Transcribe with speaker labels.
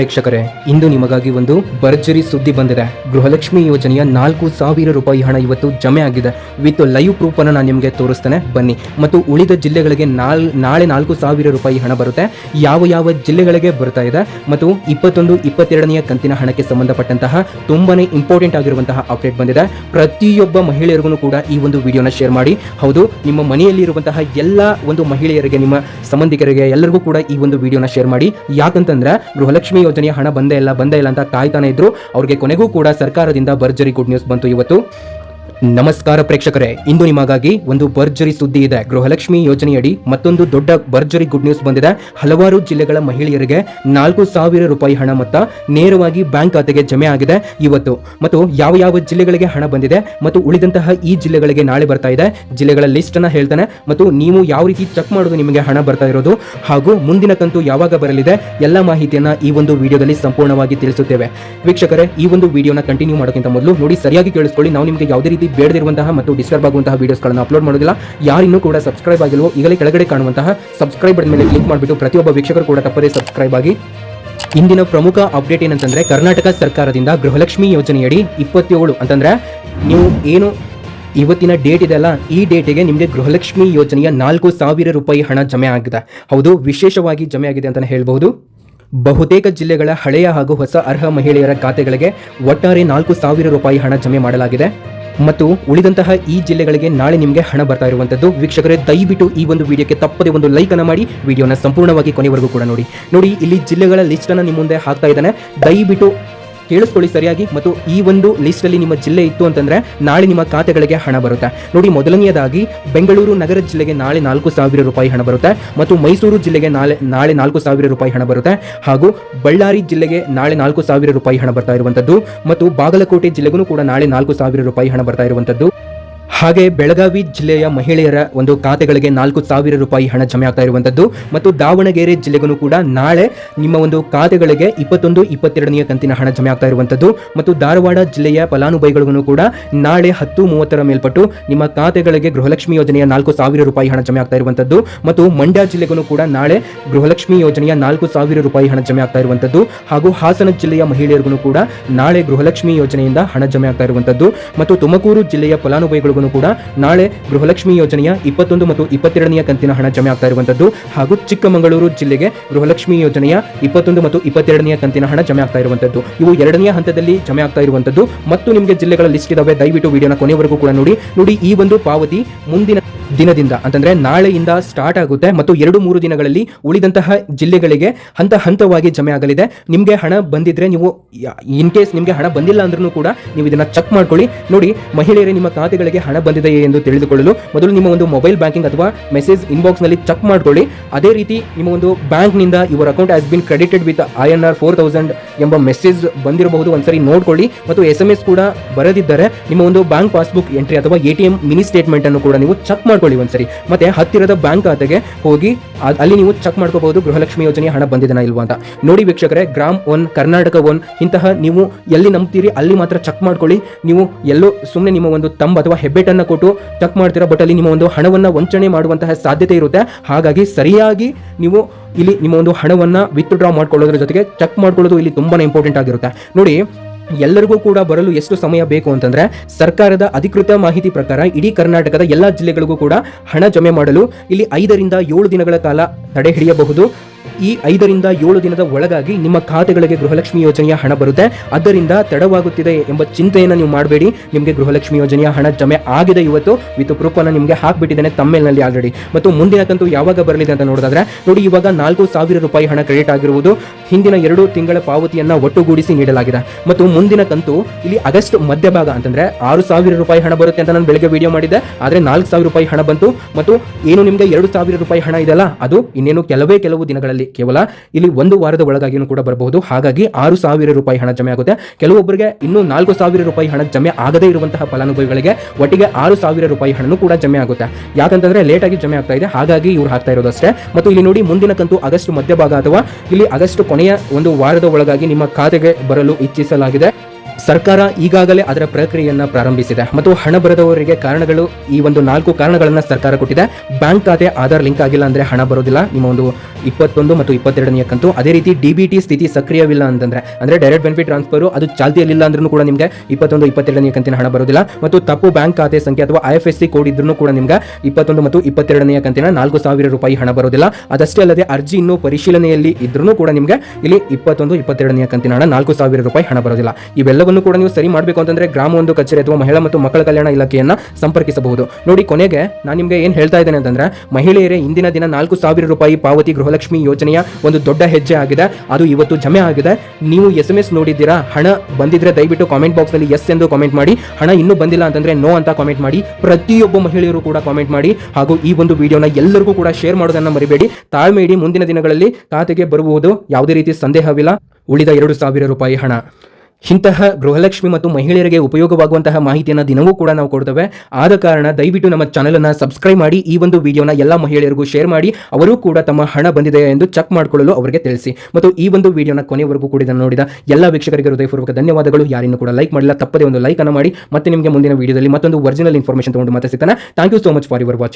Speaker 1: ಪ್ರೇಕ್ಷಕರೇ, ಇಂದು ನಿಮಗಾಗಿ ಒಂದು ಭರ್ಜರಿ ಸುದ್ದಿ ಬಂದಿದೆ. ಗೃಹಲಕ್ಷ್ಮಿ ಯೋಜನೆಯ ನಾಲ್ಕು ಸಾವಿರ ರೂಪಾಯಿ ಹಣ ಇವತ್ತು ಜಮೆ ಆಗಿದೆ. ವಿತ್ ಲೈವ್ ಪ್ರೂಫ್ ಅನ್ನು ನಾನು ನಿಮಗೆ ತೋರಿಸ್ತೇನೆ. ಬನ್ನಿ. ಮತ್ತು ಉಳಿದ ಜಿಲ್ಲೆಗಳಿಗೆ ನಾಲ್, ನಾಳೆ ನಾಲ್ಕು ಸಾವಿರ ರೂಪಾಯಿ ಹಣ ಬರುತ್ತೆ. ಯಾವ ಯಾವ ಜಿಲ್ಲೆಗಳಿಗೆ ಬರ್ತಾ ಇದೆ. ಮತ್ತು ಇಪ್ಪತ್ತೊಂದು, ಇಪ್ಪತ್ತೆರಡನೆಯ ಕಂತಿನ ಹಣಕ್ಕೆ ಸಂಬಂಧಪಟ್ಟಂತಹ ತುಂಬಾನೇ ಇಂಪಾರ್ಟೆಂಟ್ ಆಗಿರುವಂತಹ ಅಪ್ಡೇಟ್ ಬಂದಿದೆ. ಪ್ರತಿಯೊಬ್ಬ ಮಹಿಳೆಯರಿಗೂ ಕೂಡ ಈ ಒಂದು ವಿಡಿಯೋನ ಶೇರ್ ಮಾಡಿ. ಹೌದು, ನಿಮ್ಮ ಮನೆಯಲ್ಲಿ ಇರುವಂತಹ ಎಲ್ಲ ಒಂದು ಮಹಿಳೆಯರಿಗೆ, ನಿಮ್ಮ ಸಂಬಂಧಿಕರಿಗೆ ಎಲ್ಲರಿಗೂ ಕೂಡ ಈ ಒಂದು ವಿಡಿಯೋನ ಶೇರ್ ಮಾಡಿ. ಯಾಕಂತಂದ್ರೆ ಗೃಹಲಕ್ಷ್ಮಿ ಯೋಜನೆಯ ಹಣ ಬಂದೇ ಇಲ್ಲ ಬಂದೇ ಇಲ್ಲ ಅಂತ ಕಾಯ್ತಾನೆ ಇದ್ರು. ಅವ್ರಿಗೆ ಕೊನೆಗೂ ಕೂಡ ಸರ್ಕಾರದಿಂದ ಭರ್ಜರಿ ಗುಡ್ ನ್ಯೂಸ್ ಬಂತು ಇವತ್ತು. ನಮಸ್ಕಾರ ಪ್ರೇಕ್ಷಕರೇ, ಇಂದು ನಿಮಗಾಗಿ ಒಂದು ಭರ್ಜರಿ ಸುದ್ದಿ ಇದೆ. ಗೃಹಲಕ್ಷ್ಮಿ ಯೋಜನೆಯಡಿ ಮತ್ತೊಂದು ದೊಡ್ಡ ಭರ್ಜರಿ ಗುಡ್ ನ್ಯೂಸ್ ಬಂದಿದೆ. ಹಲವಾರು ಜಿಲ್ಲೆಗಳ ಮಹಿಳೆಯರಿಗೆ ನಾಲ್ಕು ಸಾವಿರ ರೂಪಾಯಿ ಹಣ ಮೊತ್ತ ನೇರವಾಗಿ ಬ್ಯಾಂಕ್ ಖಾತೆಗೆ ಜಮೆ ಆಗಿದೆ. ಇವತ್ತು ಮತ್ತು ಯಾವ ಯಾವ ಜಿಲ್ಲೆಗಳಿಗೆ ಹಣ ಬಂದಿದೆ ಮತ್ತು ಉಳಿದಂತಹ ಈ ಜಿಲ್ಲೆಗಳಿಗೆ ನಾಳೆ ಬರ್ತಾ ಇದೆ. ಜಿಲ್ಲೆಗಳ ಲಿಸ್ಟ್ ಅನ್ನ ಹೇಳ್ತಾನೆ ಮತ್ತು ನೀವು ಯಾವ ರೀತಿ ಚೆಕ್ ಮಾಡೋದು ನಿಮಗೆ ಹಣ ಬರ್ತಾ ಇರೋದು ಹಾಗೂ ಮುಂದಿನ ಕಂತು ಯಾವಾಗ ಬರಲಿದೆ ಎಲ್ಲ ಮಾಹಿತಿಯನ್ನ ಈ ಒಂದು ವಿಡಿಯೋದಲ್ಲಿ ಸಂಪೂರ್ಣವಾಗಿ ತಿಳಿಸುತ್ತೇವೆ. ವೀಕ್ಷಕರೇ, ಈ ಒಂದು ವಿಡಿಯೋನ ಕಂಟಿನ್ಯೂ ಮಾಡೋಕ್ಕಿಂತ ಮೊದಲು ನೋಡಿ, ಸರಿಯಾಗಿ ಕೇಳಿಸ್ಕೊಳ್ಳಿ. ನಾವು ನಿಮಗೆ ಯಾವುದೇ ರೀತಿ ಬೇಡದಿರುವಂತಹ ಮತ್ತು ಡಿಸ್ಟರ್ಬ್ ಆಗುವಂತಹ ವೀಡಿಯೋಸ್ಗಳನ್ನು ಅಪ್ಲೋಡ್ ಮಾಡೋದಿಲ್ಲ. ಯಾರಿನ್ನೂ ಕೂಡ ಸಬ್ಸ್ಕ್ರೈಬ್ ಆಗಿಲ್ವೋ, ಈಗಲೇ ಕೆಳಗಡೆ ಕಾಣುವಂತಹ ಸಬ್ಸ್ಕ್ರೈಬ್ ಬಟನ್ ಮೇಲೆ ಕ್ಲಿಕ್ ಮಾಡಿಬಿಟ್ಟು ಪ್ರತಿಯೊಬ್ಬ ವೀಕ್ಷಕರು ಕೂಡ ತಪ್ಪದೇ ಸಬ್ಸ್ಕ್ರೈಬ್ ಆಗಿ. ಇಂದಿನ ಪ್ರಮುಖ ಅಪ್ಡೇಟ್ ಏನಂತಂದ್ರೆ, ಕರ್ನಾಟಕ ಸರ್ಕಾರದಿಂದ ಗೃಹಲಕ್ಷ್ಮಿ ಯೋಜನೆಯಡಿ ಇಪ್ಪತ್ತೇಳು ಅಂತಂದ್ರೆ, ನೀವು ಏನು ಇವತ್ತಿನ ಡೇಟ್ ಇದೆಲ್ಲ ಈ ಡೇಟಿಗೆ ನಿಮಗೆ ಗೃಹಲಕ್ಷ್ಮಿ ಯೋಜನೆಯ ನಾಲ್ಕು ಸಾವಿರ ರೂಪಾಯಿ ಹಣ ಜಮೆ ಆಗಿದೆ. ಹೌದು, ವಿಶೇಷವಾಗಿ ಜಮೆ ಆಗಿದೆ ಅಂತಲೇ ಹೇಳಬಹುದು. ಬಹುತೇಕ ಜಿಲ್ಲೆಗಳ ಹಳೆಯ ಹಾಗೂ ಹೊಸ ಅರ್ಹ ಮಹಿಳೆಯರ ಖಾತೆಗಳಿಗೆ ಒಟ್ಟಾರೆ ನಾಲ್ಕು ಸಾವಿರ ರೂಪಾಯಿ ಹಣ ಜಮೆ ಮಾಡಲಾಗಿದೆ. ಮತ್ತು ಉಳಿದಂತಹ ಈ ಜಿಲ್ಲೆಗಳಿಗೆ ನಾಳೆ ನಿಮಗೆ ಹಣ ಬರ್ತಾ ಇರುವಂತದ್ದು ವೀಕ್ಷಕರೇ, ದಯವಿಟ್ಟು ಈ ಒಂದು ವಿಡಿಯೋಕ್ಕೆ ತಪ್ಪದೆ ಒಂದು ಲೈಕ್ ಅನ್ನ ಮಾಡಿ. ವಿಡಿಯೋನ ಸಂಪೂರ್ಣವಾಗಿ ಕೊನೆವರೆಗೂ ಕೂಡ ನೋಡಿ. ನೋಡಿ, ಇಲ್ಲಿ ಜಿಲ್ಲೆಗಳ ಲಿಸ್ಟ್ ಅನ್ನು ನಿಮ್ಮ ಮುಂದೆ ಹಾಕ್ತಾ ಇದ್ದಾನೆ. ದಯವಿಟ್ಟು ಕೇಳಿಸ್ಕೊಳ್ಳಿ ಸರಿಯಾಗಿ ಮತ್ತು ಈ ಒಂದು ಲಿಸ್ಟ್ ಅಲ್ಲಿ ನಿಮ್ಮ ಜಿಲ್ಲೆ ಇತ್ತು ಅಂತಂದ್ರೆ ನಾಳೆ ನಿಮ್ಮ ಖಾತೆಗಳಿಗೆ ಹಣ ಬರುತ್ತೆ. ನೋಡಿ, ಮೊದಲನೆಯದಾಗಿ ಬೆಂಗಳೂರು ನಗರ ಜಿಲ್ಲೆಗೆ ನಾಳೆ ನಾಲ್ಕು ಸಾವಿರ ರೂಪಾಯಿ ಹಣ ಬರುತ್ತೆ ಮತ್ತು ಮೈಸೂರು ಜಿಲ್ಲೆಗೆ ನಾಳೆ ನಾಳೆ ನಾಲ್ಕು ಸಾವಿರ ರೂಪಾಯಿ ಹಣ ಬರುತ್ತೆ. ಹಾಗೂ ಬಳ್ಳಾರಿ ಜಿಲ್ಲೆಗೆ ನಾಳೆ ನಾಲ್ಕು ಸಾವಿರ ರೂಪಾಯಿ ಹಣ ಬರ್ತಾ ಇರುವಂತದ್ದು ಮತ್ತು ಬಾಗಲಕೋಟೆ ಜಿಲ್ಲೆಗೂ ಕೂಡ ನಾಳೆ ನಾಲ್ಕು ಸಾವಿರ ರೂಪಾಯಿ ಹಣ ಬರ್ತಾ ಇರುವಂತದ್ದು ಹಾಗೆ ಬೆಳಗಾವಿ ಜಿಲ್ಲೆಯ ಮಹಿಳೆಯರ ಒಂದು ಖಾತೆಗಳಿಗೆ ನಾಲ್ಕು ಸಾವಿರ ರೂಪಾಯಿ ಹಣ ಜಮೆ ಆಗ್ತಾ ಇರುವಂತದ್ದು ಮತ್ತು ದಾವಣಗೆರೆ ಜಿಲ್ಲೆಗೂ ಕೂಡ ನಾಳೆ ನಿಮ್ಮ ಒಂದು ಖಾತೆಗಳಿಗೆ ಇಪ್ಪತ್ತೊಂದು, ಇಪ್ಪತ್ತೆರಡನೆಯ ಕಂತಿನ ಹಣ ಜಮೆ ಆಗ್ತಾ ಇರುವಂತದ್ದು ಮತ್ತು ಧಾರವಾಡ ಜಿಲ್ಲೆಯ ಫಲಾನುಭವಿಗಳಿಗೂ ಕೂಡ ನಾಳೆ ಹತ್ತು ಮೂವತ್ತರ ಮೇಲ್ಪಟ್ಟು ನಿಮ್ಮ ಖಾತೆಗಳಿಗೆ ಗೃಹಲಕ್ಷ್ಮಿ ಯೋಜನೆಯ ನಾಲ್ಕು ಸಾವಿರ ರೂಪಾಯಿ ಹಣ ಜಮೆ ಆಗ್ತಾ ಇರುವಂತದ್ದು ಮತ್ತು ಮಂಡ್ಯ ಜಿಲ್ಲೆಗೂ ಕೂಡ ನಾಳೆ ಗೃಹಲಕ್ಷ್ಮಿ ಯೋಜನೆಯ ನಾಲ್ಕು ಸಾವಿರ ರೂಪಾಯಿ ಹಣ ಜಮೆ ಆಗ್ತಾ ಇರುವಂತದ್ದು ಹಾಗೂ ಹಾಸನ ಜಿಲ್ಲೆಯ ಮಹಿಳೆಯರಿಗೂ ಕೂಡ ನಾಳೆ ಗೃಹಲಕ್ಷ್ಮಿ ಯೋಜನೆಯಿಂದ ಹಣ ಜಮೆ ಆಗ್ತಾ ಇರುವಂತದ್ದು ಮತ್ತು ತುಮಕೂರು ಜಿಲ್ಲೆಯ ಫಲಾನುಭವಿಗಳಿಗೂ ಕೂಡ ನಾಳೆ ಗೃಹಲಕ್ಷ್ಮಿ ಯೋಜನೆಯ ಇಪ್ಪತ್ತೊಂದು ಮತ್ತು ಇಪ್ಪತ್ತೆರಡನೆಯ ಕಂತಿನ ಹಣ ಜಮೆ ಆಗ್ತಾ ಇರುವಂತದ್ದು. ಹಾಗೂ ಚಿಕ್ಕಮಗಳೂರು ಜಿಲ್ಲೆಗೆ ಗೃಹಲಕ್ಷ್ಮಿ ಯೋಜನೆಯ ಇಪ್ಪತ್ತೊಂದು ಮತ್ತು ಇಪ್ಪತ್ತೆರಡನೆಯ ಕಂತಿನ ಹಣ ಜಮೆ ಆಗ್ತಾ ಇರುವಂತದ್ದು. ಇವು ಎರಡನೆಯ ಹಂತದಲ್ಲಿ ಜಮೆ ಆಗ್ತಾ ಇರುವಂತದ್ದು. ಮತ್ತು ನಿಮಗೆ ಜಿಲ್ಲೆಗಳ ಲಿಸ್ಟ್ ಇದಾವೆ. ದಯವಿಟ್ಟು ವಿಡಿಯೋನ ಕೊನೆವರೆಗೂ ಕೂಡ ನೋಡಿ. ನೋಡಿ ಈ ಒಂದು ಪಾವತಿ ಮುಂದಿನ ದಿನದಿಂದ, ಅಂತಂದ್ರೆ ನಾಳೆಯಿಂದ ಸ್ಟಾರ್ಟ್ ಆಗುತ್ತೆ ಮತ್ತು ಎರಡು ಮೂರು ದಿನಗಳಲ್ಲಿ ಉಳಿದಂತಹ ಜಿಲ್ಲೆಗಳಿಗೆ ಹಂತ ಹಂತವಾಗಿ ಜಮೆ ಆಗಲಿದೆ. ನಿಮಗೆ ಹಣ ಬಂದಿದ್ರೆ ನೀವು ಇನ್ ಕೇಸ್ ನಿಮಗೆ ಹಣ ಬಂದಿಲ್ಲ ಅಂದ್ರೂ ಕೂಡ ನೀವು ಇದನ್ನ ಚೆಕ್ ಮಾಡ್ಕೊಳ್ಳಿ. ನೋಡಿ, ಮಹಿಳೆಯರೇ ನಿಮ್ಮ ಖಾತೆಗಳಿಗೆ ಹಣ ಬಂದಿದೆಯೇ ಎಂದು ತಿಳಿದುಕೊಳ್ಳಲು ಮೊದಲು ನಿಮ್ಮ ಒಂದು ಮೊಬೈಲ್ ಬ್ಯಾಂಕಿಂಗ್ ಅಥವಾ ಮೆಸೇಜ್ ಇನ್ಬಾಕ್ಸ್ನಲ್ಲಿ ಚೆಕ್ ಮಾಡ್ಕೊಳ್ಳಿ. ಅದೇ ರೀತಿ ನಿಮ್ಮ ಒಂದು ಬ್ಯಾಂಕ್ನಿಂದ your account has been credited with I N R four thousand ಎಂಬ ಮೆಸೇಜ್ ಬಂದಿರಬಹುದು. ಒಂದ್ಸರಿ ನೋಡ್ಕೊಳ್ಳಿ ಮತ್ತು ಎಸ್ ಎಂ ಎಸ್ ಕೂಡ ಬರೆದಿದ್ದರೆ ನಿಮ್ಮ ಒಂದು ಬ್ಯಾಂಕ್ ಪಾಸ್ಬುಕ್ ಎಂಟ್ರಿ ಅಥವಾ A T M mini statement ಅನ್ನು ಕೂಡ ನೀವು ಚೆಕ್ ಮಾಡ್ಕೊಳ್ಳಿ ಒಂದ್ಸರಿ. ಮತ್ತೆ ಹತ್ತಿರದ ಬ್ಯಾಂಕ್ ಖಾತೆಗೆ ಹೋಗಿ ಅಲ್ಲಿ ನೀವು ಚೆಕ್ ಮಾಡ್ಕೋಬಹುದು ಗೃಹಲಕ್ಷ್ಮಿ ಯೋಜನೆ ಹಣ ಬಂದಿದೆನಾ ಇಲ್ವಾ ಅಂತ. ನೋಡಿ ವೀಕ್ಷಕರೇ, ಗ್ರಾಮ್ ಒನ್, ಕರ್ನಾಟಕ ಒನ್, ಇಂತಹ ನೀವು ಎಲ್ಲಿ ನಂಬ್ತೀರಿ ಅಲ್ಲಿ ಮಾತ್ರ ಚೆಕ್ ಮಾಡ್ಕೊಳ್ಳಿ. ನೀವು ಎಲ್ಲೋ ಸುಮ್ಮನೆ ನಿಮ್ಮ ಒಂದು ತಂಬ ಅಥವಾ ಹೆಬ್ಬೆಟನ್ನು ಕೊಟ್ಟು ಚೆಕ್ ಮಾಡ್ತೀರಾ, ಬಟ್ ಅಲ್ಲಿ ನಿಮ್ಮ ಒಂದು ಹಣವನ್ನ ವಂಚನೆ ಮಾಡುವಂತಹ ಸಾಧ್ಯತೆ ಇರುತ್ತೆ. ಹಾಗಾಗಿ ಸರಿಯಾಗಿ ನೀವು ಇಲ್ಲಿ ನಿಮ್ಮ ಒಂದು ಹಣವನ್ನ ವಿತ್ಡ್ರಾ ಮಾಡ್ಕೊಳ್ಳೋದ್ರ ಜೊತೆಗೆ ಚೆಕ್ ಮಾಡ್ಕೊಳ್ಳೋದು ಇಲ್ಲಿ ತುಂಬಾ ಇಂಪಾರ್ಟೆಂಟ್ ಆಗಿರುತ್ತೆ. ನೋಡಿ ಎಲ್ಲರಿಗೂ ಕೂಡ ಬರಲು ಎಷ್ಟು ಸಮಯ ಬೇಕು ಅಂತಂದ್ರೆ ಸರ್ಕಾರದ ಅಧಿಕೃತ ಮಾಹಿತಿ ಪ್ರಕಾರ ಇಡೀ ಕರ್ನಾಟಕದ ಎಲ್ಲ ಜಿಲ್ಲೆಗಳಿಗೂ ಕೂಡ ಹಣ ಜಮೆ ಮಾಡಲು ಇಲ್ಲಿ ಐದರಿಂದ ಏಳು ದಿನಗಳ ಕಾಲ ತಡೆ ಹಿಡಿಯಬಹುದು. ಈ ಐದರಿಂದ ಏಳು ದಿನದ ಒಳಗಾಗಿ ನಿಮ್ಮ ಖಾತೆಗಳಿಗೆ ಗೃಹಲಕ್ಷ್ಮಿ ಯೋಜನೆಯ ಹಣ ಬರುತ್ತೆ. ಅದರಿಂದ ತಡವಾಗುತ್ತಿದೆ ಎಂಬ ಚಿಂತೆಯನ್ನು ನೀವು ಮಾಡಬೇಡಿ. ನಿಮಗೆ ಗೃಹಲಕ್ಷ್ಮಿ ಯೋಜನೆಯ ಹಣ ಜಮೆ ಆಗಿದೆ ಇವತ್ತು. ವಿತ್ ಪ್ರೂಫ್ ಅನ್ನು ನಿಮಗೆ ಹಾಕಿಬಿಟ್ಟಿದ್ದೇನೆ ತಮ್ಮೇಲ್ನಲ್ಲಿ ಆಲ್ರೆಡಿ ಮತ್ತು ಮುಂದಿನ ಕಂತು ಯಾವಾಗ ಬರಲಿದೆ ಅಂತ ನೋಡಿದ್ರೆ ನೋಡಿ ಇವಾಗ ನಾಲ್ಕು ಸಾವಿರ ರೂಪಾಯಿ ಹಣ ಕ್ರೆಡಿಟ್ ಆಗಿರುವುದು ಹಿಂದಿನ ಎರಡು ತಿಂಗಳ ಪಾವತಿಯನ್ನು ಒಟ್ಟುಗೂಡಿಸಿ ನೀಡಲಾಗಿದೆ. ಮತ್ತು ಮುಂದಿನ ಕಂತು ಇಲ್ಲಿ ಆಗಸ್ಟ್ ಮಧ್ಯಭಾಗ ಅಂತಂದ್ರೆ ಆರು ಸಾವಿರ ರೂಪಾಯಿ ಹಣ ಬರುತ್ತೆ ಅಂತ ನಾನು ಬೆಳಗ್ಗೆ ವಿಡಿಯೋ ಮಾಡಿದ್ದೆ. ಆದರೆ ನಾಲ್ಕು ಸಾವಿರ ರೂಪಾಯಿ ಹಣ ಬಂತು. ಮತ್ತು ಏನು ನಿಮಗೆ ಎರಡು ಸಾವಿರ ರೂಪಾಯಿ ಹಣ ಇದೆಯಲ್ಲ, ಅದು ಇನ್ನೇನು ಕೆಲವೇ ಕೆಲವು ದಿನಗಳಲ್ಲಿ ಕೇವಲ ಇಲ್ಲಿ ಒಂದು ವಾರದ ಒಳಗಾಗಿನೂ ಕೂಡ ಬರಬಹುದು. ಹಾಗಾಗಿ ಆರು ಸಾವಿರ ರೂಪಾಯಿ ಹಣ ಜಮೆ ಆಗುತ್ತೆ. ಕೆಲವೊಬ್ಬರಿಗೆ ಇನ್ನೂ ನಾಲ್ಕು ಸಾವಿರ ರೂಪಾಯಿ ಹಣ ಜಮೆ ಆಗದೇ ಇರುವಂತಹ ಫಲಾನುಭವಿಗಳಿಗೆ ಒಟ್ಟಿಗೆ ಆರು ಸಾವಿರ ರೂಪಾಯಿ ಹಣನು ಕೂಡ ಜಮೆ ಆಗುತ್ತೆ. ಯಾಕಂತಂದ್ರೆ ಲೇಟ್ ಆಗಿ ಜಮೆ ಆಗ್ತಾ ಇದೆ. ಹಾಗಾಗಿ ಇವ್ರು ಹಾಕ್ತಾ ಇರೋದು ಅಷ್ಟೇ. ಮತ್ತು ಇಲ್ಲಿ ನೋಡಿ ಮುಂದಿನ ಕಂತು ಆಗಸ್ಟ್ ಮಧ್ಯಭಾಗ ಅಥವಾ ಇಲ್ಲಿ ಆಗಸ್ಟ್ ಕೊನೆಯ ಒಂದು ವಾರದ ಒಳಗಾಗಿ ನಿಮ್ಮ ಖಾತೆಗೆ ಬರಲು ಇಚ್ಛಿಸಲಾಗಿದೆ. ಸರ್ಕಾರ ಈಗಾಗಲೇ ಅದರ ಪ್ರಕ್ರಿಯೆಯನ್ನು ಪ್ರಾರಂಭಿಸಿದೆ. ಮತ್ತು ಹಣ ಬರದವರಿಗೆ ಕಾರಣಗಳು ಈ ಒಂದು ನಾಲ್ಕು ಕಾರಣಗಳನ್ನು ಸರ್ಕಾರ ಕೊಟ್ಟಿದೆ. ಬ್ಯಾಂಕ್ ಖಾತೆ, ಆಧಾರ್ ಲಿಂಕ್ ಆಗಿಲ್ಲ ಅಂದ್ರೆ ಹಣ ಬರೋದಿಲ್ಲ. ನಿಮ್ಮ ಒಂದು ಇಪ್ಪತ್ತೊಂದು ಮತ್ತು ಇಪ್ಪತ್ತೆರಡನೆಯ ಕಂತು. ಅದೇ ರೀತಿ ಡಿ ಬಿ ಟಿ ಸ್ಥಿತಿ ಸಕ್ರಿಯವಿಲ್ಲ ಅಂತಂದ್ರೆ, ಅಂದರೆ ಡೈರೆಕ್ಟ್ ಬೆನಿಫಿಟ್ ಟ್ರಾನ್ಸ್ಫರ್ ಅದು ಚಾಲ್ತಿಯಲ್ಲಿಲ್ಲ ಅಂದ್ರೂ ಕೂಡ ನಿಮಗೆ ಇಪ್ಪತ್ತೊಂದು, ಇಪ್ಪತ್ತೆರಡನೆಯ ಕಂತಿನ ಹಣ ಬರೋದಿಲ್ಲ. ಮತ್ತು ತಪ್ಪು ಬ್ಯಾಂಕ್ ಖಾತೆ ಸಂಖ್ಯೆ ಅಥವಾ I F S C code ಇದ್ರೂ ಕೂಡ ನಿಮಗೆ ಇಪ್ಪತ್ತೊಂದು ಮತ್ತು ಇಪ್ಪತ್ತೆರಡನೆಯ ಕಂತಿನ ನಾಲ್ಕು ಸಾವಿರ ರೂಪಾಯಿ ಹಣ ಬರೋದಿಲ್ಲ. ಅದಷ್ಟೇ ಅಲ್ಲದೆ ಅರ್ಜಿ ಇನ್ನೂ ಪರಿಶೀಲನೆಯಲ್ಲಿ ಇದ್ರೂ ಕೂಡ ನಿಮಗೆ ಇಲ್ಲಿ ಇಪ್ಪತ್ತೊಂದು, ಇಪ್ಪತ್ತೆರಡನೆಯ ಕಂತಿನ ಹಣ ನಾಲ್ಕು ಸಾವಿರ ರೂಪಾಯಿ ಹಣ ಬರೋದಿಲ್ಲ. ಇವೆಲ್ಲವನ್ನು ಕೂಡ ನೀವು ಸರಿ ಮಾಡಬೇಕು ಅಂತಂದ್ರೆ ಗ್ರಾಮ ಒಂದು ಕಚೇರಿ ಅಥವಾ ಮಹಿಳಾ ಮತ್ತು ಮಕ್ಕಳ ಕಲ್ಯಾಣ ಇಲಾಖೆಯನ್ನ ಸಂಪರ್ಕಿಸಬಹುದು. ನೋಡಿ, ಕೊನೆಗೆ ನಾನು ನಿಮಗೆ ಏನು ಹೇಳ್ತಾ ಇದ್ದೇನೆ ಅಂತಂದ್ರೆ, ಮಹಿಳೆಯರೇ, ಇಂದಿನ ದಿನ ನಾಲ್ಕು ಸಾವಿರ ರೂಪಾಯಿ ಪಾವತಿ ಗೃಹಲಕ್ಷ್ಮಿ ಯೋಜನೆಯ ಒಂದು ದೊಡ್ಡ ಹೆಜ್ಜೆ ಆಗಿದೆ. ಅದು ಇವತ್ತು ಜಮೆ ಆಗಿದೆ. ನೀವು ಎಸ್ ಎಂ ಎಸ್ ನೋಡಿದ್ದೀರಾ? ಹಣ ಬಂದಿದ್ರೆ ದಯವಿಟ್ಟು ಕಾಮೆಂಟ್ ಬಾಕ್ಸ್ನಲ್ಲಿ ಎಸ್ ಎಂದು ಕಾಮೆಂಟ್ ಮಾಡಿ. ಹಣ ಇನ್ನೂ ಬಂದಿಲ್ಲ ಅಂತಂದ್ರೆ ನೋ ಅಂತ ಕಾಮೆಂಟ್ ಮಾಡಿ. ಪ್ರತಿಯೊಬ್ಬ ಮಹಿಳೆಯರು ಕೂಡ ಕಾಮೆಂಟ್ ಮಾಡಿ. ಹಾಗೂ ಈ ಒಂದು ವಿಡಿಯೋನ ಎಲ್ಲರಿಗೂ ಕೂಡ ಶೇರ್ ಮಾಡೋದನ್ನ ಮರಿಬೇಡಿ. ತಾಳ್ಮೆ ಇಡಿ ಮುಂದಿನ ದಿನಗಳಲ್ಲಿ ಖಾತೆಗೆ ಬರುವುದು ಯಾವುದೇ ರೀತಿ ಸಂದೇಹವಿಲ್ಲ. ಉಳಿದ ಎರಡು ಸಾವಿರ ರೂಪಾಯಿ ಹಣ. ಇಂತಹ ಗೃಹಲಕ್ಷ್ಮಿ ಮತ್ತು ಮಹಿಳೆಯರಿಗೆ ಉಪಯೋಗವಾಗುವಂತಹ ಮಾಹಿತಿಯನ್ನು ದಿನವೂ ಕೂಡ ನಾವು ಕೊಡ್ತೇವೆ. ಆದ ಕಾರಣ ದಯವಿಟ್ಟು ನಮ್ಮ ಚಾನೆಲ್ ಅನ್ನ ಸಬ್ಸ್ಕ್ರೈಬ್ ಮಾಡಿ, ಈ ಒಂದು ವಿಡಿಯೋನ ಎಲ್ಲ ಮಹಿಳೆಯರಿಗೂ ಶೇರ್ ಮಾಡಿ, ಅವರು ಕೂಡ ತಮ್ಮ ಹಣ ಬಂದಿದೆ ಎಂದು ಚೆಕ್ ಮಾಡಿಕೊಳ್ಳಲು ಅವರಿಗೆ ತಿಳಿಸಿ. ಮತ್ತು ಈ ಒಂದು ವಿಡಿಯೋನ ಕೊನೆವರೆಗೂ ಕೂಡ ನೋಡಿದ ಎಲ್ಲ ವೀಕ್ಷಕರಿಗೆ ಹೃದಯಪೂರ್ವಕ ಧನ್ಯವಾದಗಳು. ಯಾರಿನ್ನೂ ಕೂಡ ಲೈಕ್ ಮಾಡಿಲ್ಲ, ತಪ್ಪದೇ ಒಂದು ಲೈಕ್ ಅನ್ನು ಮಾಡಿ. ಮತ್ತೆ ನಿಮಗೆ ಮುಂದಿನ ವಿಡಿಯೋದಲ್ಲಿ ಮತ್ತೊಂದು ಒರಿಜಿನಲ್ ಇನ್ಫಾರ್ಮೇಷನ್ ತಗೊಂಡು ಮತ್ತೆ ಸಿಗ್ತಾನೆ. Thank you so much for your watching